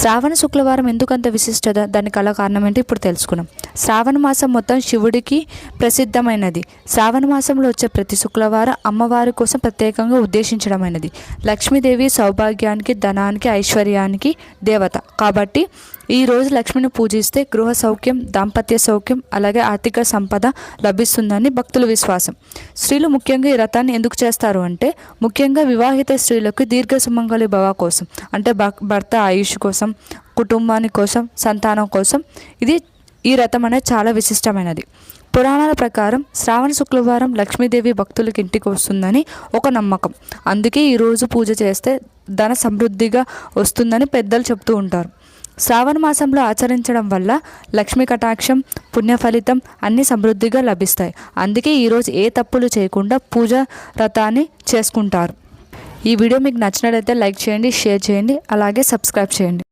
శ్రావణ శుక్రవారం ఎందుకంత విశిష్టత? దానికి కళ కారణం ఏంటి ఇప్పుడు తెలుసుకున్నాం. శ్రావణ మాసం మొత్తం శివుడికి ప్రసిద్ధమైనది. శ్రావణ మాసంలో వచ్చే ప్రతి శుక్రవారం అమ్మవారి కోసం ప్రత్యేకంగా ఉద్దేశించడమైనది. లక్ష్మీదేవి సౌభాగ్యానికి ధనానికి ఐశ్వర్యానికి దేవత. కాబట్టి ఈ రోజు లక్ష్మిని పూజిస్తే గృహ సౌఖ్యం దాంపత్య సౌఖ్యం అలాగే ఆర్థిక సంపద లభిస్తుందని భక్తుల విశ్వాసం. స్త్రీలు ముఖ్యంగా ఈ రథాన్ని ఎందుకు చేస్తారు అంటే ముఖ్యంగా వివాహిత స్త్రీలకు దీర్ఘ సుమంగళి భవ కోసం అంటే భర్త ఆయుష్ కోసం కుటుంబాని కోసం సంతానం కోసం ఇది ఈ రథం అనేది చాలా విశిష్టమైనది. పురాణాల ప్రకారం శ్రావణ శుక్రవారం లక్ష్మీదేవి భక్తులకి ఇంటికి వస్తుందని ఒక నమ్మకం. అందుకే ఈరోజు పూజ చేస్తే ధన సమృద్ధిగా వస్తుందని పెద్దలు చెప్తూ ఉంటారు. శ్రావణ మాసంలో ఆచరించడం వల్ల లక్ష్మీ కటాక్షం పుణ్య ఫలితం అన్నీ సమృద్ధిగా లభిస్తాయి. అందుకే ఈరోజు ఏ తప్పులు చేయకుండా పూజ రథాన్ని చేసుకుంటారు. ఈ వీడియో మీకు నచ్చినట్లయితే లైక్ చేయండి షేర్ చేయండి అలాగే సబ్స్క్రైబ్ చేయండి.